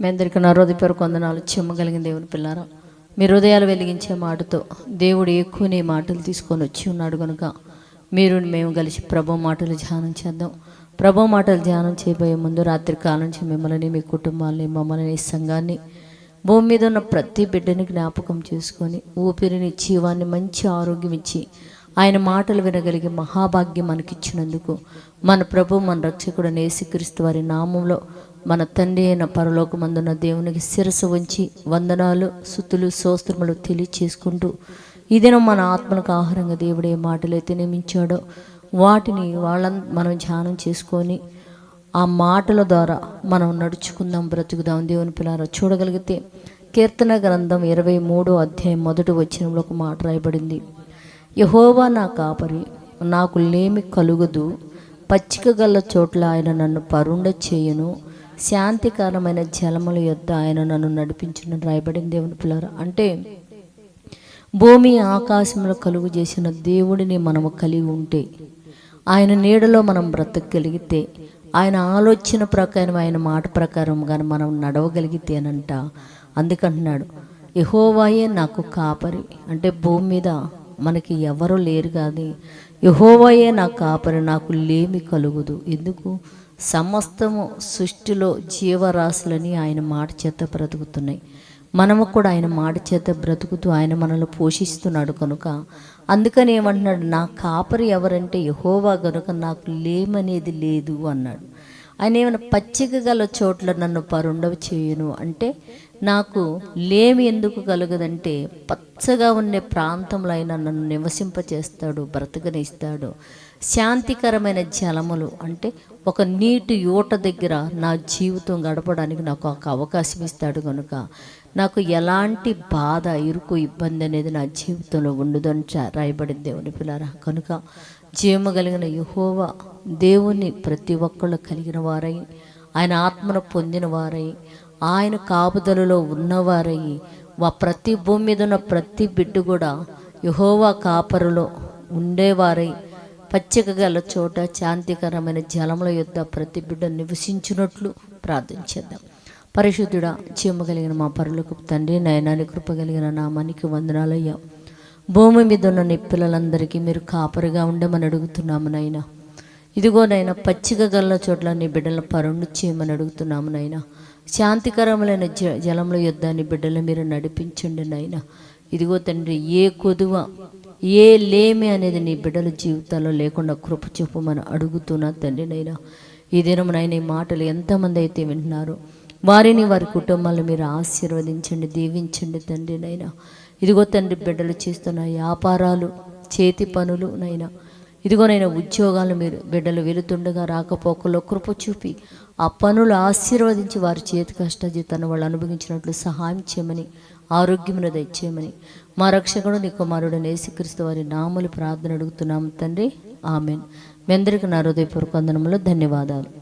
మీ అందరికీ నా హృదయపూర్వక కొందనాలు చెమ్మగలిగిన దేవుని పిల్లారా మీ హృదయాలు వెలిగించే మాటతో దేవుడు ఎక్కువ నీ మాటలు తీసుకొని వచ్చి ఉన్నాడు కనుక మీరు మేము కలిసి ప్రభు మాటలు ధ్యానం చేద్దాం. ప్రభు మాటలు ధ్యానం చేయబోయే ముందు రాత్రి కాలం నుంచి మిమ్మల్ని మీ కుటుంబాలని మమ్మల్ని సంఘాన్ని భూమి మీద ఉన్న ప్రతి బిడ్డని జ్ఞాపకం చేసుకొని ఊపిరిని జీవాన్ని మంచి ఆరోగ్యం ఇచ్చి ఆయన మాటలు వినగలిగే మహాభాగ్యం మనకిచ్చినందుకు మన ప్రభు మన రక్షకుడు నేసిక్రీస్తు వారి నామంలో మన తండ్రి అయిన పరలోకమందున్న దేవునికి శిరసు ఉంచి వందనాలు సుతులు సోస్త్రములు తెలియచేసుకుంటూ ఇదేనో మన ఆత్మలకు ఆహారంగా దేవుడు ఏ మాటలైతే నియమించాడో వాటిని వాళ్ళ మనం ధ్యానం చేసుకొని ఆ మాటల ద్వారా మనం నడుచుకుందాం బ్రతుకుదాం. దేవుని పిల్లారా చూడగలిగితే కీర్తన గ్రంథం ఇరవై మూడో అధ్యాయం మొదటి వచ్చినంలో ఒక మాట రాయబడింది. యహోవా నా కాపరి నాకు లేమి కలుగదు పచ్చిక గల చోట్ల ఆయన నన్ను పరుండ చేయను. శాంతికరమైన జలముల యొద్ద ఆయన నన్ను నడిపించిన రాయబడిన దేవుని పిల్లరు. అంటే భూమి ఆకాశంలో కలుగు చేసిన దేవుడిని మనము కలిగి ఉంటే ఆయన నీడలో మనం బ్రతకగలిగితే ఆయన ఆలోచన ప్రకారం ఆయన మాట ప్రకారం కానీ మనం నడవగలిగితేనంట అందుకంటున్నాడు యహోవాయే నాకు కాపరి. అంటే భూమి మీద మనకి ఎవరు లేరు కానీ యహోవాయే నా కాపరి నాకు లేమి కలుగుదు. ఎందుకు? సమస్తము సృష్టిలో జీవరాశులని ఆయన మాట చేత బ్రతుకుతున్నాయి. మనము కూడా ఆయన మాట చేత బ్రతుకుతూ ఆయన మనల్ని పోషిస్తున్నాడు కనుక అందుకని ఏమంటున్నాడు నా కాపరి ఎవరంటే యహోవా కనుక నాకు లేమనేది లేదు అన్నాడు. ఆయన ఏమైనా పచ్చిక గల చోట్ల నన్ను పరుండవ చేయను అంటే నాకు లేమి ఎందుకు కలుగదంటే పచ్చగా ఉండే ప్రాంతంలో అయినా నన్ను నివసింపచేస్తాడు బ్రతకనిస్తాడు. శాంతికరమైన జలములు అంటే ఒక నీటి యూట దగ్గర నా జీవితం గడపడానికి నాకు ఒక అవకాశం ఇస్తాడు కనుక నాకు ఎలాంటి బాధ ఇరుకు ఇబ్బంది అనేది నా జీవితంలో ఉండదని చ- రాయబడింది దేవుని పిల్లారా. కనుక జీవము కలిగిన యుహోవ దేవుని ప్రతి ఒక్కళ్ళు కలిగిన వారై ఆయన ఆత్మను పొందిన వారై ఆయన కాపుదలలో ఉన్నవారై వా ప్రతి భూమి మీద ఉన్న ప్రతి బిడ్డ కూడా యహోవా కాపరులో ఉండేవారై పచ్చిక గల చోట శాంతికరమైన జలముల యొక్క ప్రతి బిడ్డ నివసించినట్లు ప్రార్థించేద్దాం పరిశుద్ధుడా చీమ కలిగిన మా పరులకు తండ్రి నయనాన్ని కృప కలిగిన నామానికి వందనాలయ్యా. భూమి మీద ఉన్న నీ పిల్లలందరికీ మీరు కాపరిగా ఉండమని అడుగుతున్నాము నాయనా. ఇదిగో నైనా పచ్చిక గల్ల చోట్ల నీ బిడ్డల పరుండు చేయమని అడుగుతున్నాము నాయనా. శాంతికరములైన జ జలముల యుద్ధాన్ని బిడ్డలు మీరు నడిపించండి నాయనా. ఇదిగో తండ్రి ఏ కొదువ ఏ లేమి అనేది నీ బిడ్డల జీవితాల్లో లేకుండా కృప చూపమని అడుగుతున్నా తండ్రి నైనా ఈ దినం నాయన ఈ మాటలు ఎంతమంది అయితే వింటున్నారో వారిని వారి కుటుంబాలను మీరు ఆశీర్వదించండి దీవించండి తండ్రి నైనా ఇదిగో తండ్రి బిడ్డలు చేస్తున్న వ్యాపారాలు చేతి పనులు నైనా ఇదిగోనైనా ఉద్యోగాలు మీరు బిడ్డలు వెళుతుండగా రాకపోకలో కృప చూపి ఆ పనులు ఆశీర్వదించి వారి చేతి కష్టజీతాన్ని వాళ్ళు అనుభవించినట్లు సహాయం చేయమని ఆరోగ్యమును దయచేయమని మా రక్షకుడు నీ కుమారుడు నేసుక్రీస్తు వారి నామలు ప్రార్థన అడుగుతున్నాము తండ్రి. ఆమెన్. మీ అందరికీ నా హృదయపూర్వకందనములు ధన్యవాదాలు.